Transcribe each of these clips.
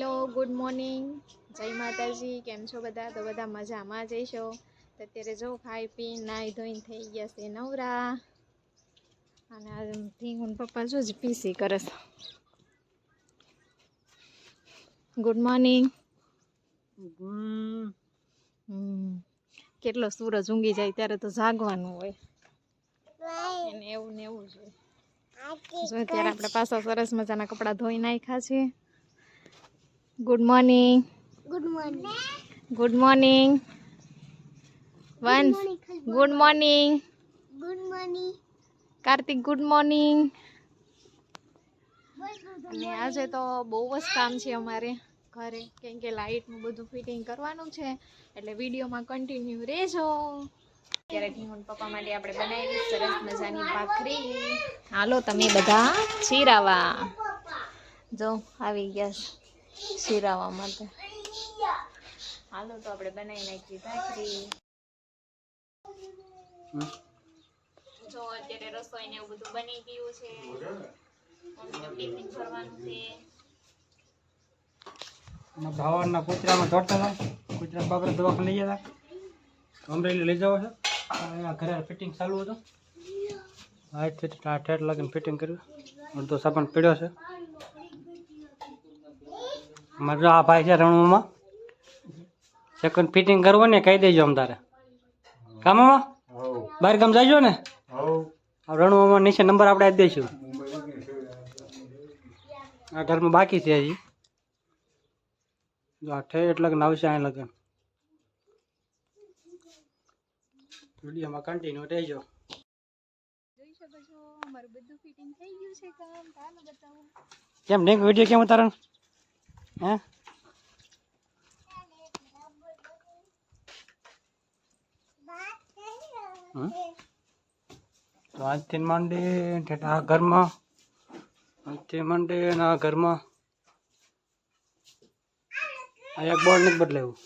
Hello, good morning. જય માતાજી, કેમ છો બધા? તો બધા મજામાં જઈશો તો અત્યારે જો ખાઈ પી નાહી ધોઈને થઈ ગયા છે નવરા. અને ધીંગુન પપ્પા જો જ પીસી કરસ ગુડ મોર્નિંગ. કેટલો સૂરજ ઊંઘી જાય ત્યારે તો જાગવાનું હોય. એવું ને એવું જ હોય. અત્યારે આપણે પાછા સરસ મજાના કપડાં ધોઈ નાખ્યા છે good morning good morning good morning Vansh good morning good morning Kartik good morning અને આજે તો બહુ જ કામ છે અમારે ઘરે. કેમ કે લાઇટનું બધું ફિટિંગ કરવાનું છે એટલે વિડીયોમાં કન્ટિન્યુ રહેજો. અત્યારે ઢીંગુન પપ્પા માટે આપણે બનાવી સરસ મજાની ભાખરી. હાલો તમે બધા શીરાવા જો આવી ગયા શીરાવા માટે. હાલો તો આપણે બનાવી નાખીએ ભાખરી. જો અત્યારે રસોઈ ને એવું બધું બની ગયું છે. મમ્મીનું ટિફિન ભરવાનું છે. ભાવરના કૂતરામાં દોડતા હતા કૂતરા બાપરે દવાખાને લઈ ગયા હતા અમરેલી લઈ જાવ છે. અહીંયા ઘરે ફિટિંગ ચાલુ હતું. આજથી ઠેઠ લાગીને ફિટિંગ કર્યું. અડધો સાબણ પીડ્યો છે. અમારે આ ભાઈ છે રણુમાં. સેકન્ડ ફિટિંગ કરવું ને કહી દેજો આમ તારે. કામમાં બહાર કામ જાજો ને? રણુમાં નીચે નંબર આપણે આપી દઈશું. આ ઘરમાં બાકી છે હજી. જો એટલે આવશે અહીં લગ્ન. વિડીયોમાં કન્ટિન્યુ રહેજો. જોઈ શકો છો અમારું બધું ફિટિંગ થઈ ગયું છે કામ. ચાલો બતાવો. કેમ નહીં? વીડિયો કેમ ઉતારણ હે? તો આજથી માંડી આ ઘરમાં આજથી માંડી આ ઘરમાં. અહીંયા બોર્ડ નથી બદલાવ્યું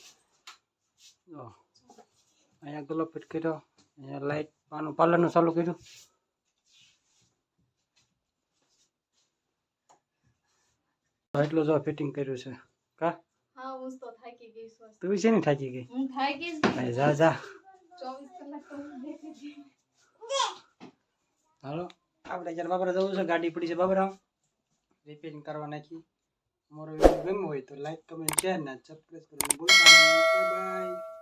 અહીંયા ગલો ફિટ કર્યો, અહીંયા લાઇટ પાનું પાર્લરનું ચાલુ કર્યું. એટલું જો ફિટિંગ કર્યું છે. કા? હા હું તો થાકી ગઈ છું તું છે ને થાકી ગઈ? હું થાકી ગઈ જા જા. ચોવીસ કલાક તો. હાલો આપણે જ્યારે બાબરા જવું છે ગાડી પડી છે બાબરા. રિપેરિંગ કરવા નાખી. મારો વીડિયો ગમ્યો હોય તો લાઈક કમેન્ટ શેર ને સબસ્ક્રાઇબ કરવાનું ભૂલતા નહીં. બાય